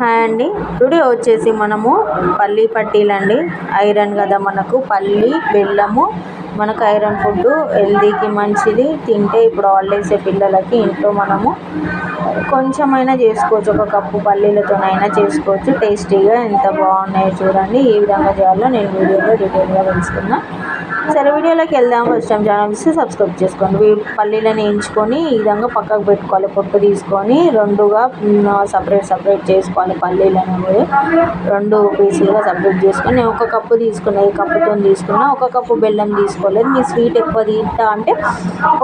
Hi అండి. Today వచ్చేసి మనము పల్లి పట్టీలండి ఐరన్ కదా మనకు పల్లి బెల్లము. మనకు ఐరన్ ఫుడ్ హెల్దీకి మంచిది. తింటే ఇప్పుడు హాలిడేస్ పిల్లలకి ఇంట్లో మనము కొంచెమైనా చేసుకోవచ్చు. ఒక కప్పు పల్లీలతోనైనా చేసుకోవచ్చు. టేస్టీగా ఎంత బాగున్నాయో చూడండి. ఏ విధంగా చేయాలో నేను వీడియోలో డీటెయిల్గా తెలుసుకున్నాను సరే వీడియోలోకి వెళ్దాం. ఫస్ట్ టైం ఛానల్ ఇస్తే సబ్స్క్రైబ్ చేసుకోండి. పల్లీలను వేయించుకొని ఈ విధంగా పక్కకు పెట్టుకోవాలి. పొట్టు తీసుకొని రెండుగా సపరేట్ సపరేట్ చేసుకోవాలి పల్లీలను రెండు పీసులుగా సపరేట్ చేసుకొని నేను ఒక కప్పు తీసుకున్నా ఈ కప్పుతో తీసుకున్నా ఒక కప్పు బెల్లం తీసుకోలేదు. మీ స్వీట్ ఎక్కువ తింటా అంటే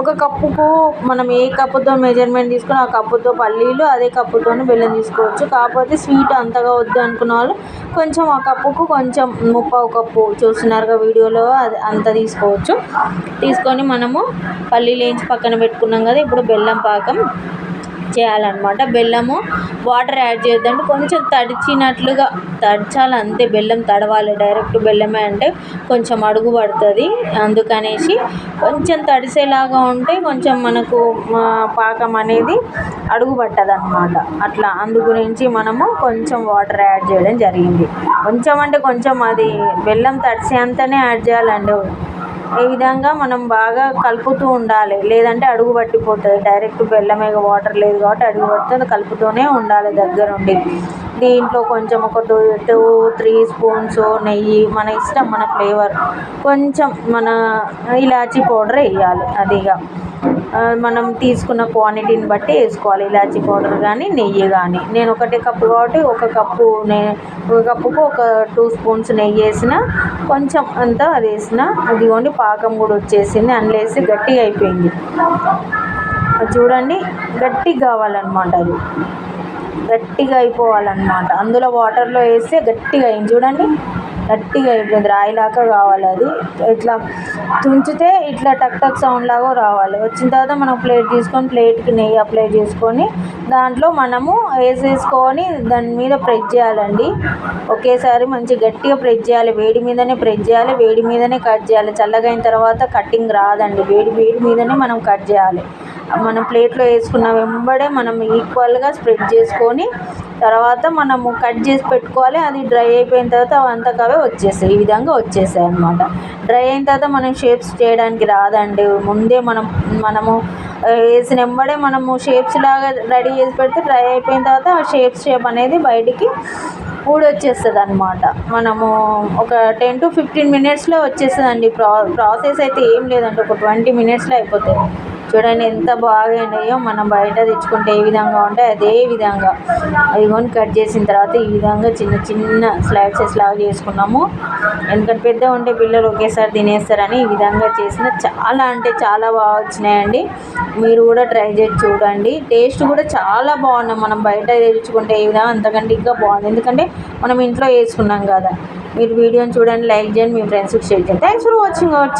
ఒక కప్పుకు మనం ఏ కప్పుతో మెజర్మెంట్ తీసుకుని ఆ కప్పుతో పల్లీలు అదే కప్పుతో బెల్లం తీసుకోవచ్చు. కాకపోతే స్వీట్ అంతగా వద్దు అనుకున్న వాళ్ళు కొంచెం ఆ కప్పుకు కొంచెం ముప్పావు కప్పు. చూస్తున్నారుగా వీడియోలో అది అంత తీసుకోవచ్చు. తీసుకొని మనము పల్లీలు వేయించి పక్కన పెట్టుకున్నాం కదా ఇప్పుడు బెల్లం పాకం. చేయాలన్నమాట. బెల్లము వాటర్ యాడ్ చేయొద్దండి. కొంచెం తడిచినట్లుగా తడచాలి అంతే. బెల్లం తడవాలి. డైరెక్ట్ బెల్లమే అంటే కొంచెం అడుగు పడుతుంది. అందుకనేసి కొంచెం తడిసేలాగా ఉంటే కొంచెం మనకు పాకం అనేది అడుగు పట్టదు అనమాట అట్లా అందు గురించి మనము కొంచెం వాటర్ యాడ్ చేయడం జరిగింది. కొంచెం అంటే కొంచెం అది బెల్లం తడిసేంతనే యాడ్ చేయాలండి. ఈ విధంగా మనం బాగా కలుపుతూ ఉండాలి? లేదంటే అడుగు పట్టిపోతుంది. డైరెక్ట్ బెల్లమే వాటర్ లేదు కాబట్టి అడుగు పడుతుంది కలుపుతూనే ఉండాలి దగ్గరుండి దీంట్లో కొంచెం ఒక టూ టూ త్రీ స్పూన్స్ నెయ్యి మన ఇష్టం మన ఫ్లేవర్ కొంచెం మన ఇలాచీ పౌడర్ వేయాలి అదిగా. మనం తీసుకున్న క్వాంటిటీని బట్టి వేసుకోవాలి. ఇలాచీ పౌడర్ కానీ నెయ్యి కానీ నేను ఒకటే కప్పు కాబట్టి ఒక కప్పు నే ఒక కప్పుకు ఒక టూ స్పూన్స్ నెయ్యి వేసిన కొంచెం అంతా అది వేసిన అదిగోండి పాకం కూడా వచ్చేసింది. అందులో వేసి గట్టిగా అయిపోయింది చూడండి గట్టిగా కావాలన్నమాట అది. గట్టిగా అయిపోవాలన్నమాట. అందులో వాటర్లో వేస్తే గట్టిగా అయింది. చూడండి. గట్టిగా అయిపోయింది. రాయిలాగా కావాలి అది. ఇట్లా తుంచితే ఇట్లా టక్ టక్ సౌండ్ లాగా రావాలి. వచ్చిన తర్వాత మనం ప్లేట్ తీసుకొని ప్లేట్కి నెయ్యి అప్లై చేసుకొని దాంట్లో మనము వేసేసుకొని దాని మీద ప్రెస్ చేయాలండి. ఒకేసారి మంచి గట్టిగా ప్రెస్ చేయాలి. వేడి మీదనే ప్రెస్ చేయాలి. వేడి మీదనే కట్ చేయాలి. చల్లగా అయిన తర్వాత కటింగ్ రాదండి. వేడి వేడి మీదనే మనం కట్ చేయాలి. మనం ప్లేట్లో వేసుకున్న వెంబడే మనం ఈక్వల్గా స్ప్రెడ్ చేసుకొని తర్వాత మనము కట్ చేసి పెట్టుకోవాలి. అది డ్రై అయిపోయిన తర్వాత అవంతకవే వచ్చేస్తాయి. ఈ విధంగా వచ్చేసాయి అనమాట డ్రై అయిన తర్వాత మనం షేప్స్ చేయడానికి రాదండి. ముందే మనం మనము వేసిన వెంబడే మనము షేప్స్ లాగా రెడీ చేసి పెడితే డ్రై అయిపోయిన తర్వాత ఆ షేప్స్ షేప్ అనేది బయటికి ఊడొచ్చేస్తుంది అనమాట మనము ఒక టెన్ టు ఫిఫ్టీన్ మినిట్స్లో వచ్చేస్తుందండి. ప్రా ప్రాసెస్ అయితే ఏం లేదండి. ఒక ట్వంటీ మినిట్స్లో అయిపోతుంది చూడండి ఎంత బాగా మనం బయట తెచ్చుకుంటే ఏ విధంగా ఉంటాయి అదే విధంగా. కొని కట్ చేసిన తర్వాత ఈ విధంగా చిన్న చిన్న స్లైసెస్ లాగా చేసుకున్నాము. ఎందుకంటే పెద్ద ఉంటే పిల్లలు ఒకేసారి తినేస్తారని ఈ విధంగా చేసిన చాలా అంటే చాలా బాగా వచ్చినాయండి. మీరు కూడా ట్రై చేసి చూడండి. టేస్ట్ కూడా చాలా బాగున్నాయి. మనం బయట తెచ్చుకుంటే ఏ విధంగా అంతకంటే ఇంకా బాగుంది. ఎందుకంటే మనం ఇంట్లో వేసుకున్నాం కదా. మీరు వీడియోని చూడండి లైక్ చేయండి మీ ఫ్రెండ్స్కి షేర్ చేయండి. Thanks for watching our